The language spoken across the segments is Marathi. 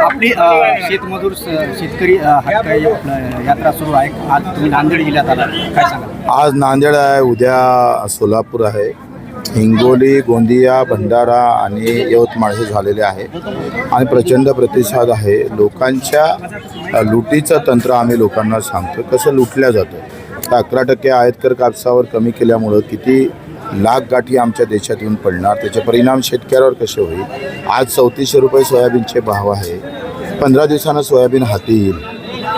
आपली शेतमजूर शेतकरी यात्रा सुरू आहे. आज तुम्ही नांदेड जिल्ह्यात आला काय सांगा आज नांदेड आहे उद्या सोलापूर आहे. हिंगोली गोंदिया भंडारा आणि यवतमाळ हे झालेले आहे. आणि प्रचंड प्रतिसाद आहे. लोकांच्या लुटीचं तंत्र आम्ही लोकांना सांगतो कसं लुटल्या जातं? तर अकरा टक्के आयतकर कापसावर कमी केल्यामुळं किती लाख गाठी आमच्या देशात येऊन पडणार. त्याचे परिणाम शेतकऱ्यावर कसे होईल? आज चौतीसशे रुपये सोयाबीनचे भाव आहे. पंधरा दिवसानं सोयाबीन हाती येईल.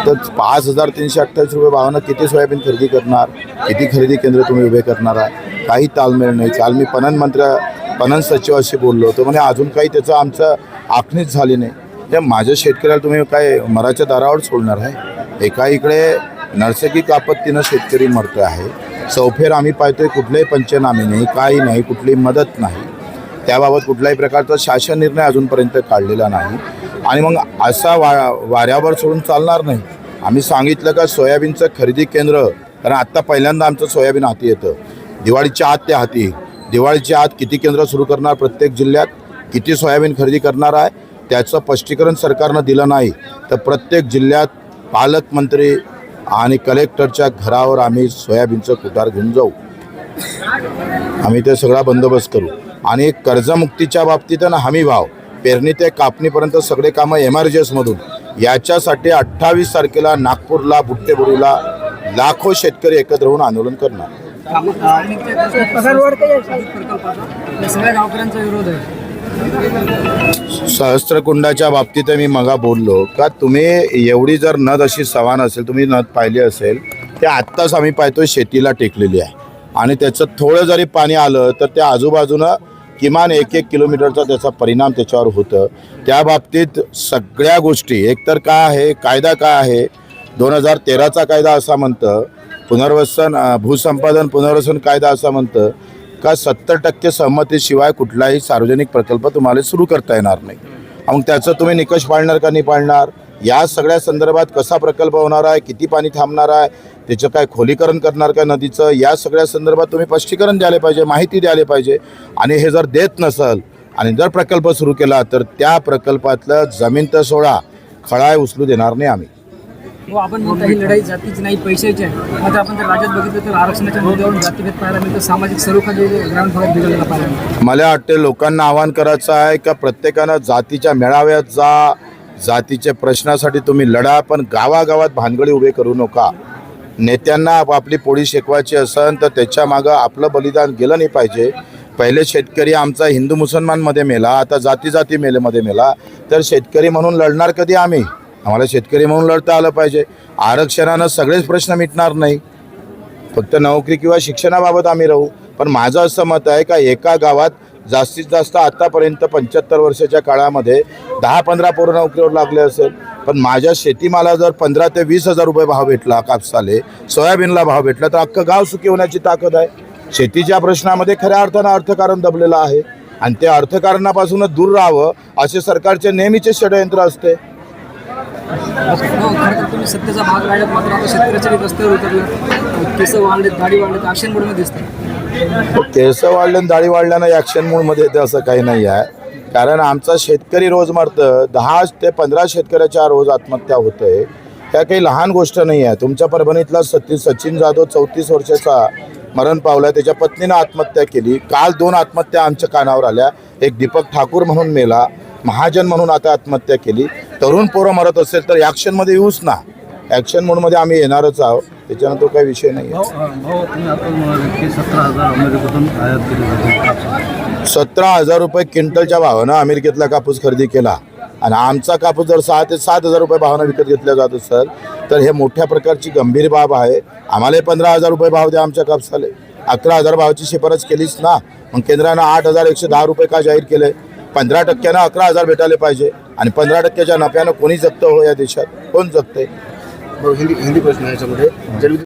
तर पाच हजार तीनशे अठ्ठावीस रुपये भावानं किती सोयाबीन खरेदी करणार? किती खरेदी केंद्र तुम्ही उभे करणार? आहे काही ताळमेळ नाही. काल मी पणन मंत्र्या पणन सचिवाशी बोललो होतो. म्हणजे अजून काही त्याचं आमचं आखणीच झाली नाही. त्या माझ्या शेतकऱ्याला तुम्ही काय मराच्या दारावर सोडणार आहे? एका इकडे नैसर्गिक आपत्तीनं शेतकरी मरतो आहे. चौफेर आम्ही पाहतोय कुठलेही पंचनामे नाही काही नाही कुठलीही मदत नाही. त्याबाबत कुठल्याही प्रकारचा शासन निर्णय अजूनपर्यंत काढलेला नाही. आणि मग असा वा वाऱ्यावर सोडून चालणार नाही. आम्ही सांगितलं का सोयाबीनचं खरेदी केंद्र कारण आत्ता पहिल्यांदा आमचं सोयाबीन हाती येतं. दिवाळीच्या आत ते हाती. दिवाळीच्या आत किती केंद्र सुरू करणार प्रत्येक जिल्ह्यात? किती सोयाबीन खरेदी करणार आहे? त्याचं स्पष्टीकरण सरकारनं दिलं नाही. तर प्रत्येक जिल्ह्यात पालकमंत्री आणि कलेक्टरच्या घरावर आम्ही सोयाबीनचं कुटार घेऊन जाऊ. आम्ही ते सगळा बंदोबस्त करू. आणि कर्जमुक्तीच्या बाबतीत ना हमी भाव पेरणी ते कापणीपर्यंत सगळे कामं एम आर जी एसमधून याच्यासाठी अठ्ठावीस तारखेला नागपूरला बुट्टेबुरीला लाखो शेतकरी एकत्र होऊन आंदोलन करणार. सहस्त्रकुंडाच्या बाबतीत मी मगा बोललो. का तुम्ही एवढी जर नद अशी सवान असेल तुम्ही नद पाहिली असेल ते आत्ताच आम्ही पाहतो शेतीला टेकलेली आहे. आणि त्याचं थोडं जरी पाणी आलं तर त्या आजूबाजूनं किमान एक एक किलोमीटरचा त्याचा परिणाम त्याच्यावर होतं. त्या बाबतीत सगळ्या गोष्टी एकतर काय आहे कायदा काय आहे दोन हजार तेराचा कायदा असा म्हणतं पुनर्वसन भूसंपादन पुनर्वसन कायदा असा म्हणतं का सत्तर टक्के सहमतीशिवाय कुठलाही सार्वजनिक प्रकल्प तुम्हाला सुरू करता येणार नाही. मग त्याचं तुम्ही निकष पाळणार का नाही पाळणार? या सगळ्या संदर्भात कसा प्रकल्प होणार आहे? किती पाणी थांबणार आहे? त्याचं काय खोलीकरण करणार का नदीचं? या सगळ्या संदर्भात तुम्ही स्पष्टीकरण द्यायला पाहिजे माहिती द्यायला पाहिजे. आणि हे जर देत नसल आणि जर प्रकल्प सुरू केला तर त्या प्रकल्पातलं जमीन तर सोडा. खळाय उचलू देणार नाही आम्ही. हो आपण म्हणता ही लढाई जातीची नाही पैशाची आहे. मात्र आपण जर राज्यात बघितलं तर आरक्षणाच्या मुद्द्यावरून जातीभेद पाहायला मिळतं सामाजिक सरोखा जे ग्रामीण भागात बिघडलेला पाहायला मला वाटते लोकांना आवाहन करायचं आहे का प्रत्येकानं जातीच्या मेळाव्यात जा जातीच्या प्रश्नासाठी तुम्ही लढा पण गावागावात भानगडी उभे करू नका. नेत्यांना आपली पोळी शिकवायची असन तर त्याच्या मागं आपलं बलिदान गेलं नाही पाहिजे. पहिले शेतकरी आमचा हिंदू मुसलमानमध्ये मेला आता जाती जाती मेलेमध्ये मेला. तर शेतकरी म्हणून लढणार कधी आम्ही? आम्हाला शेतकरी म्हणून लढता आलं पाहिजे. आरक्षणानं सगळेच प्रश्न मिटणार नाही. फक्त नोकरी किंवा शिक्षणाबाबत आम्ही राहू. पण माझं असं मत आहे का एका गावात जास्तीत जास्त आत्तापर्यंत पंच्याहत्तर वर्षाच्या काळामध्ये दहा पंधरा पोरं नोकरीवर लागले असेल. पण माझ्या शेतीमाला जर पंधरा ते वीस हजार रुपये भाव भेटला कापसाले सोयाबीनला भाव भेटला तर अख्खं गाव सुखी होण्याची ताकद आहे. शेतीच्या प्रश्नामध्ये खऱ्या अर्थानं अर्थकारण दबलेलं आहे. आणि ते अर्थकारणापासूनच दूर राहावं असे सरकारचे नेहमीचे षडयंत्र असते. हो खरं तर तुम्ही सत्तेचा भाग राहिल्यात मात्र आता शेतकऱ्याच्या रस्त्यावर उतरलं. केस वाढले दाढी वाढले ॲक्शन बोर्डमध्ये दिसतात केस वाढले आणि दाढी वाढल्यानं ॲक्शन मूडमध्ये येते असं काही नाही आहे. कारण आमचा शेतकरी रोज मरतं दहा ते पंधरा शेतकऱ्याच्या रोज आत्महत्या होत आहे त्या काही लहान गोष्ट नाही आहे. तुमच्या परभणीतला सती सचिन जाधव चौतीस वर्षाचा मरण पावला त्याच्या पत्नीनं आत्महत्या केली. काल दोन आत्महत्या आमच्या कानावर आल्या. एक दीपक ठाकूर म्हणून मेला. महाजन म्हणून आता आत्महत्या केली. तरुण पोरं मरत असेल तर ॲक्शनमध्ये येऊच ना. ॲक्शन मोडमध्ये आम्ही येणारच आहोत. त्याच्यानं तो काही विषय नाही आहे. सतरा हजार रुपये क्विंटलच्या भावानं अमेरिकेतला कापूस खरेदी केला. आणि आमचा कापूस जर सहा ते सात हजार रुपये भावानं विकत घेतला जात असेल तर हे मोठ्या प्रकारची गंभीर बाब आहे. आम्हाला पंधरा हजार रुपये भाव द्या आमच्या कापसाले. अकरा हजार भावाची शिफारस केलीच ना. मग केंद्रानं आठ हजार एकशे दहा रुपये का जाहीर केले? पंधरा टक्क्यानं अकरा हजार भेटायला पाहिजे आणि पंधरा टक्क्याच्या नफ्यानं कोणी जगतं हो या देशात? कोण जगते हिंदी हिंदी प्रश्न याच्यामध्ये.